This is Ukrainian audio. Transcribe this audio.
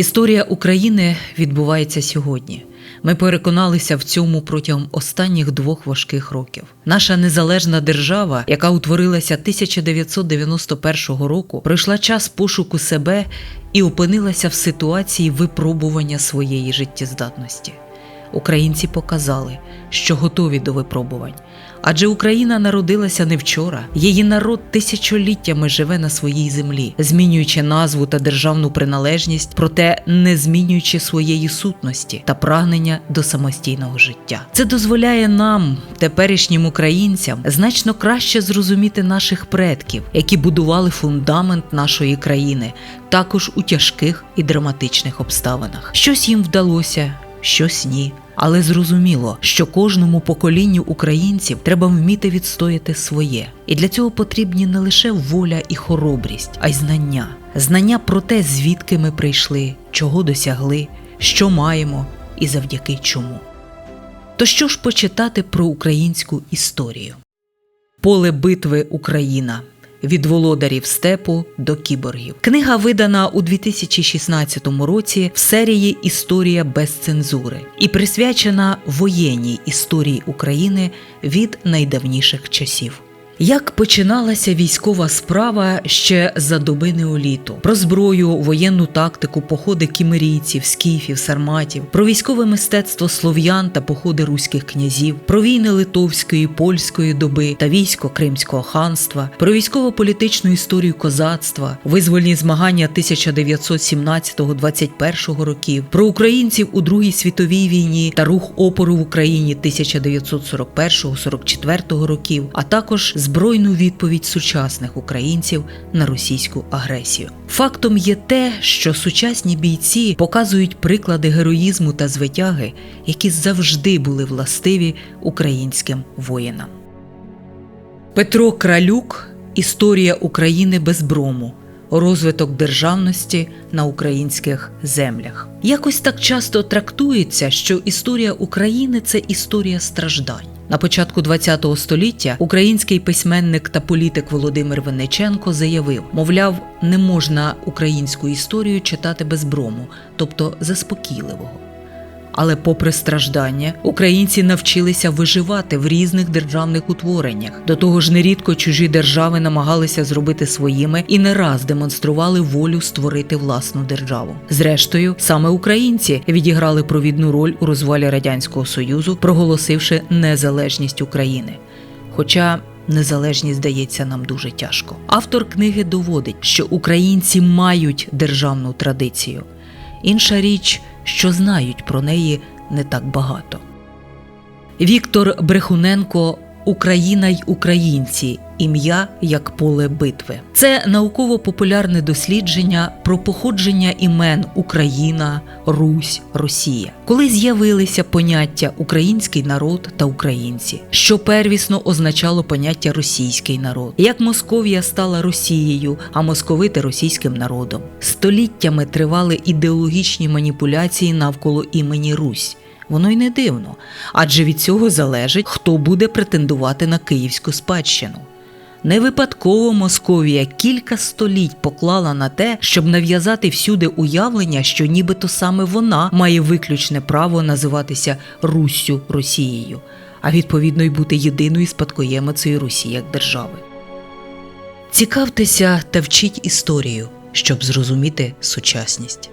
Історія України відбувається сьогодні. Ми переконалися в цьому протягом останніх двох важких років. Наша незалежна держава, яка утворилася 1991 року, пройшла час пошуку себе і опинилася в ситуації випробування своєї життєздатності. Українці показали, що готові до випробувань. Адже Україна народилася не вчора. Її народ тисячоліттями живе на своїй землі, змінюючи назву та державну приналежність, проте не змінюючи своєї сутності та прагнення до самостійного життя. Це дозволяє нам, теперішнім українцям, значно краще зрозуміти наших предків, які будували фундамент нашої країни, також у тяжких і драматичних обставинах. Щось їм вдалося, щось ні. Але зрозуміло, що кожному поколінню українців треба вміти відстояти своє. І для цього потрібні не лише воля і хоробрість, а й знання. Знання про те, звідки ми прийшли, чого досягли, що маємо і завдяки чому. То що ж почитати про українську історію? Поле битви Україна. Від володарів степу до кіборгів. Книга видана у 2016 році в серії Історія без цензури і присвячена воєнній історії України від найдавніших часів. Як починалася військова справа ще за доби неоліту? Про зброю, воєнну тактику, походи кімерійців, скіфів, сарматів, про військове мистецтво слов'ян та походи руських князів, про війни литовської, польської доби та військо Кримського ханства, про військово-політичну історію козацтва, визвольні змагання 1917-21 років, про українців у Другій світовій війні та рух опору в Україні 1941-44 років, а також збройну відповідь сучасних українців на російську агресію. Фактом є те, що сучасні бійці показують приклади героїзму та звитяги, які завжди були властиві українським воїнам. Петро Кралюк Історія України без брому. Розвиток державності на українських землях. Якось так часто трактується, що історія України це історія страждань. На початку ХХ століття український письменник та політик Володимир Венеченко заявив: мовляв, не можна українську історію читати без брому, тобто заспокійливого. Але, попри страждання, українці навчилися виживати в різних державних утвореннях. До того ж, нерідко чужі держави намагалися зробити своїми і не раз демонстрували волю створити власну державу. Зрештою, саме українці відіграли провідну роль у розвалі радянського союзу, проголосивши незалежність України. Хоча Незалежність здається нам дуже тяжко. Автор книги доводить, що українці мають державну традицію. Інша річ, що знають про неї не так багато. Віктор Брехуненко Україна й українці. Ім'я як поле битви. Це науково-популярне дослідження про походження імен Україна, Русь, Росія, коли з'явилися поняття український народ та українці, що первісно означало поняття російський народ, як Московія стала Росією, а московити російським народом. Століттями тривали ідеологічні маніпуляції навколо імені Русь. Воно й не дивно, адже від цього залежить, хто буде претендувати на київську спадщину. Не випадково Московія кілька століть поклала на те, щоб нав'язати всюди уявлення, що нібито саме вона має виключне право називатися Руссю Росією, а відповідно й бути єдиною спадкоємицею Русі як держави. Цікавтеся та вчіть історію, щоб зрозуміти сучасність.